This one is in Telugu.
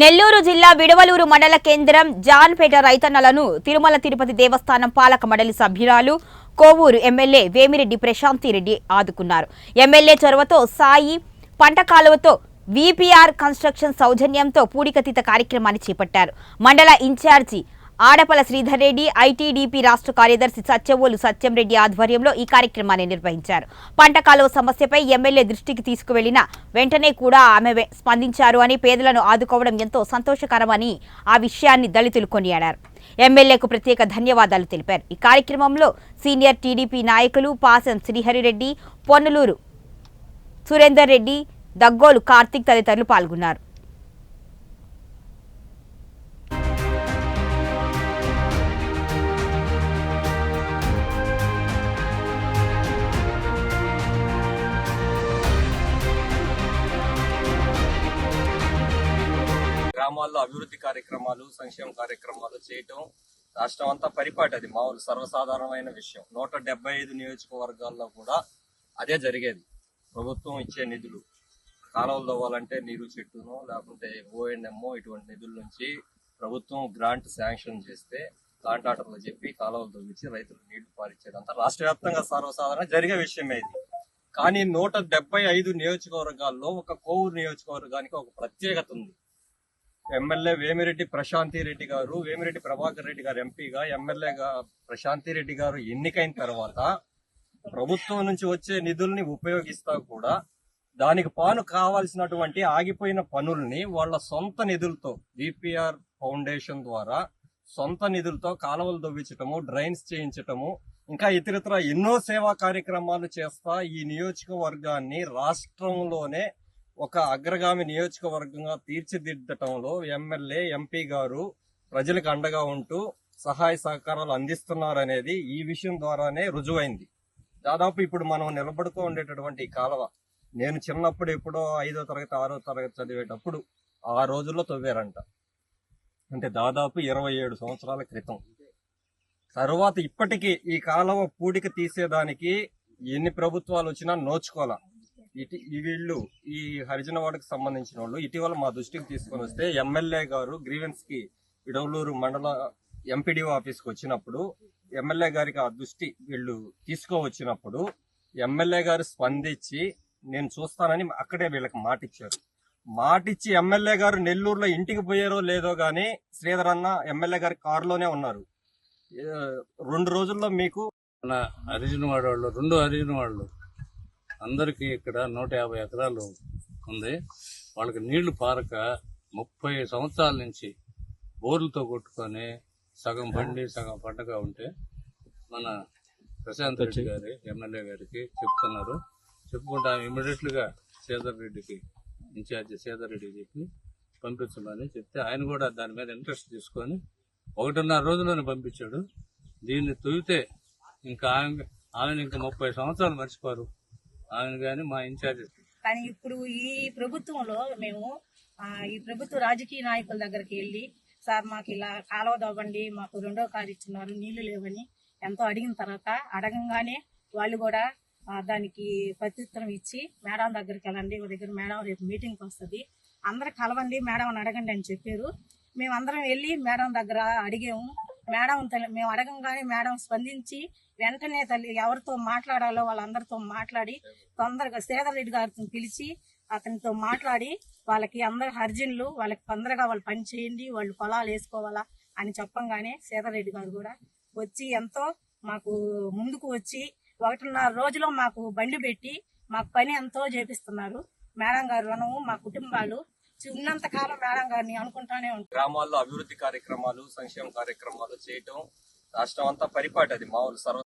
నెల్లూరు జిల్లా విడవలూరు మండల కేంద్రం జాన్పేట రైతన్నలను తిరుమల తిరుపతి దేవస్థానం పాలక మండలి సభ్యురాలు కోవూరు ఎమ్మెల్యే వేమిరెడ్డి ప్రశాంతి రెడ్డి ఆదుకున్నారు. ఎమ్మెల్యే చొరవతో సాయి పంట కాలువతో విపిఆర్ కన్స్ట్రక్షన్ సౌజన్యంతో పూడికతీత కార్యక్రమాన్ని చేపట్టారు. మండల ఇన్ఛార్జి ఆడపల శ్రీధర్ రెడ్డి ఐటీడీపీ రాష్ట్ర కార్యదర్శి సత్యవోలు సత్యంరెడ్డి ఆధ్వర్యంలో ఈ కార్యక్రమాన్ని నిర్వహించారు. పంట కాలువ సమస్యపై ఎమ్మెల్యే దృష్టికి తీసుకువెళ్ళిన వెంటనే కూడా ఆమె స్పందించారు అని పేదలను ఆదుకోవడం ఎంతో సంతోషకరమని ఆ విషయాన్ని దళితులు కొనియాడారు. ఎమ్మెల్యేకు ప్రత్యేక ధన్యవాదాలు తెలిపారు. ఈ కార్యక్రమంలో సీనియర్ టీడీపీ నాయకులు పాసం శ్రీహరిరెడ్డి పొన్నలూరు సురేందర్ రెడ్డి దగ్గోలు కార్తీక్ తదితరులు పాల్గొన్నారు. గ్రామాల్లో అభివృద్ధి కార్యక్రమాలు సంక్షేమ కార్యక్రమాలు చేయటం రాష్ట్రం అంతా పరిపాటి అది మామూలు సర్వసాధారణమైన విషయం. నూట డెబ్బై ఐదు నియోజకవర్గాల్లో కూడా అదే జరిగేది. ప్రభుత్వం ఇచ్చే నిధులు కాలువలు తవ్వాలంటే నీరు చెట్టును లేకుంటే ఓఎన్ఎంఓ ఇటువంటి నిధుల నుంచి ప్రభుత్వం గ్రాంట్ శాంక్షన్ చేస్తే కాంట్రాక్టర్లు చెప్పి కాలువలు తవ్వించి రైతులు నీళ్ళు పారించేదంతా రాష్ట్ర వ్యాప్తంగా సర్వసాధారణ జరిగే విషయమే ఇది. కానీ నూట డెబ్బై ఐదు నియోజకవర్గాల్లో ఒక కోవూరు నియోజకవర్గానికి ఒక ప్రత్యేకత ఉంది. ఎమ్మెల్యే వేమిరెడ్డి ప్రశాంతి రెడ్డి గారు వేమిరెడ్డి ప్రభాకర్ రెడ్డి గారు ఎంపీగా ఎమ్మెల్యేగా ప్రశాంతి రెడ్డి గారు ఎన్నికైన తర్వాత ప్రభుత్వం నుంచి వచ్చే నిధుల్ని ఉపయోగిస్తా కూడా దానికి పాను కావాల్సినటువంటి ఆగిపోయిన పనుల్ని వాళ్ళ సొంత నిధులతో డిపిఆర్ ఫౌండేషన్ ద్వారా సొంత నిధులతో కాలువలు దొవ్వించటము డ్రైన్స్ చేయించటము ఇంకా ఇతరత్ర ఎన్నో సేవా కార్యక్రమాలు చేస్తా ఈ నియోజకవర్గాన్ని రాష్ట్రంలోనే ఒక అగ్రగామి నియోజకవర్గంగా తీర్చిదిద్దటంలో ఎమ్మెల్యే ఎంపీ గారు ప్రజలకు అండగా ఉంటూ సహాయ సహకారాలు అందిస్తున్నారనేది ఈ విషయం ద్వారానే రుజువైంది. దాదాపు ఇప్పుడు మనం నిలబడుతూ ఉండేటటువంటి కాలవ కాలువ నేను చిన్నప్పుడు ఎప్పుడో ఐదో తరగతి ఆరో తరగతి చదివేటప్పుడు ఆ రోజుల్లో తవ్వారంట. అంటే దాదాపు ఇరవై ఏడు సంవత్సరాల క్రితం. తర్వాత ఇప్పటికీ ఈ కాలువ పూడిక తీసేదానికి ఎన్ని ప్రభుత్వాలు వచ్చినా నోచుకోవాల ఇటు ఈ వీళ్ళు ఈ హరిజనవాడకు సంబంధించిన వాళ్ళు ఇటీవల మా దృష్టికి తీసుకొని వస్తే ఎమ్మెల్యే గారు గ్రీవెన్స్కి ఇడవలూరు మండల ఎంపీడీఓ ఆఫీస్కి వచ్చినప్పుడు ఎమ్మెల్యే గారికి ఆ దృష్టి వీళ్ళు తీసుకోవచ్చినప్పుడు ఎమ్మెల్యే గారు స్పందించి నేను చూస్తానని అక్కడే వీళ్ళకి మాటిచ్చారు. మాటిచ్చి ఎమ్మెల్యే గారు నెల్లూరులో ఇంటికి పోయారో లేదో కానీ శ్రీధర్ అన్న ఎమ్మెల్యే గారి కారులోనే ఉన్నారు. రెండు రోజుల్లో మీకు మన హరిజన వాళ్ళు రెండు హరిజన వాళ్ళు అందరికీ ఇక్కడ నూట యాభై ఎకరాలు ఉంది. వాళ్ళకి నీళ్ళు పారక ముప్పై సంవత్సరాల నుంచి బోర్లతో కొట్టుకొని సగం బండి సగం పంటగా ఉంటే మన ప్రశాంత్ రెడ్డి గారి ఎమ్మెల్యే గారికి చెప్తున్నారు. చెప్పుకుంటా ఇమీడియట్గా శ్రీధర్ రెడ్డికి ఇన్ఛార్జ్ శ్రీధర్ రెడ్డికి చెప్పి పంపించమని చెప్తే ఆయన కూడా దాని మీద ఇంట్రెస్ట్ తీసుకొని ఒకటిన్నర రోజుల్లోనే పంపించాడు. దీన్ని తొలితే ఇంకా ఆమె ఆమెను ఇంకా ముప్పై సంవత్సరాలు మర్చిపోరు. ఆయన కానీ మా ఇన్ఛార్జ్ కానీ ఇప్పుడు ఈ ప్రభుత్వంలో మేము ఈ ప్రభుత్వ రాజకీయ నాయకుల దగ్గరికి వెళ్ళి సార్ మాకు ఇలా కాలువ దవ్వండి మాకు రెండో కారు ఇచ్చినారు నీళ్ళు లేవని ఎంతో అడిగిన తర్వాత అడగంగానే వాళ్ళు కూడా దానికి ప్రత్యుత్తరం ఇచ్చి మేడం దగ్గరికి వెళ్ళండి ఒక దగ్గర మేడం రేపు మీటింగ్కి వస్తుంది అందరు కలవండి మేడం అని అడగండి అని చెప్పారు. మేమందరం వెళ్ళి మేడం దగ్గర అడిగాము. మేడం తల్లి- మేము అడగంగానే మేడం స్పందించి వెంటనే తల్లి ఎవరితో మాట్లాడాలో వాళ్ళందరితో మాట్లాడి తొందరగా శ్రీధర్ రెడ్డి పిలిచి అతనితో మాట్లాడి వాళ్ళకి అందరు హర్జన్లు వాళ్ళకి తొందరగా వాళ్ళు పని చేయండి వాళ్ళు పొలాలు వేసుకోవాలా అని చెప్పంగానే శ్రీధర్ రెడ్డి గారు కూడా వచ్చి ఎంతో మాకు ముందుకు వచ్చి ఒకటిన్నర రోజులో మాకు బండి పెట్టి మాకు పని ఎంతో చేపిస్తున్నారు. మేడం గారు రుణము మా కుటుంబాలు ఉన్నంత కాలం మేడం గారిని అనుకుంటానే ఉంటాం. గ్రామాల్లో అభివృద్ధి కార్యక్రమాలు సంక్షేమ కార్యక్రమాలు చేయటం రాష్ట్రం అంతా పరిపాటి అది మామూలు సర్వ